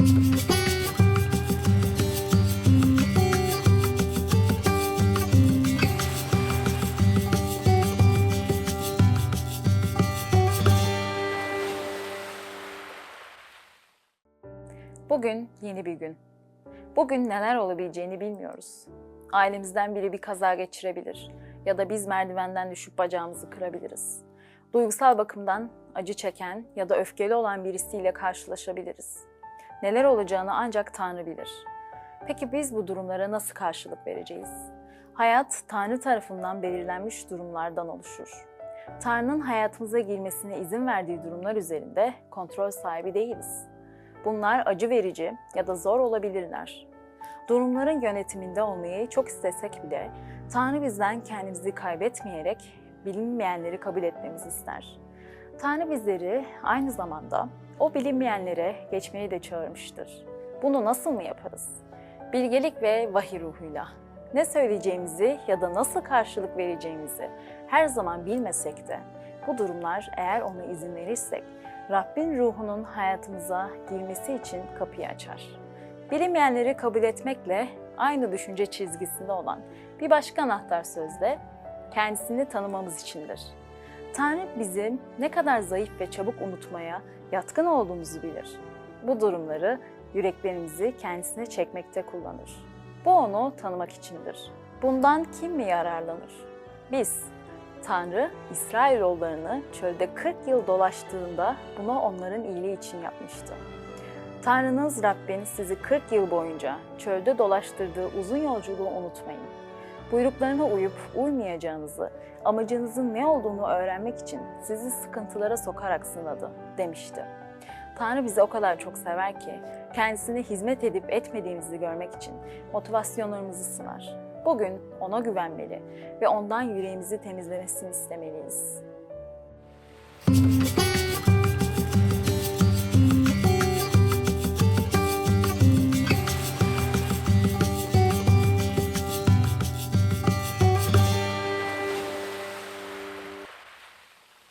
Bugün yeni bir gün. Bugün neler olabileceğini bilmiyoruz. Ailemizden biri bir kaza geçirebilir ya da biz merdivenden düşüp bacağımızı kırabiliriz. Duygusal bakımdan acı çeken ya da öfkeli olan birisiyle karşılaşabiliriz. Neler olacağını ancak Tanrı bilir. Peki biz bu durumlara nasıl karşılık vereceğiz? Hayat Tanrı tarafından belirlenmiş durumlardan oluşur. Tanrı'nın hayatımıza girmesine izin verdiği durumlar üzerinde kontrol sahibi değiliz. Bunlar acı verici ya da zor olabilirler. Durumların yönetiminde olmayı çok istesek bile Tanrı bizden kendimizi kaybetmeyerek bilinmeyenleri kabul etmemizi ister. Tanrı bizleri aynı zamanda o bilinmeyenlere geçmeyi de çağırmıştır. Bunu nasıl mı yaparız? Bilgelik ve vahiy ruhuyla. Ne söyleyeceğimizi ya da nasıl karşılık vereceğimizi her zaman bilmesek de bu durumlar eğer ona izin verirsek Rabbin ruhunun hayatımıza girmesi için kapıyı açar. Bilinmeyenleri kabul etmekle aynı düşünce çizgisinde olan bir başka anahtar sözde kendisini tanımamız içindir. Tanrı bizim ne kadar zayıf ve çabuk unutmaya yatkın olduğumuzu bilir. Bu durumları yüreklerimizi kendisine çekmekte kullanır. Bu onu tanımak içindir. Bundan kim mi yararlanır? Biz, Tanrı İsrailoğullarını çölde 40 yıl dolaştığında bunu onların iyiliği için yapmıştı. Tanrınız Rabbin sizi 40 yıl boyunca çölde dolaştırdığı uzun yolculuğu unutmayın. Buyruklarına uyup uymayacağınızı, amacınızın ne olduğunu öğrenmek için sizi sıkıntılara sokarak sınadı demişti. Tanrı bizi o kadar çok sever ki kendisine hizmet edip etmediğimizi görmek için motivasyonlarımızı sınar. Bugün ona güvenmeli ve ondan yüreğimizi temizlemesini istemeliyiz.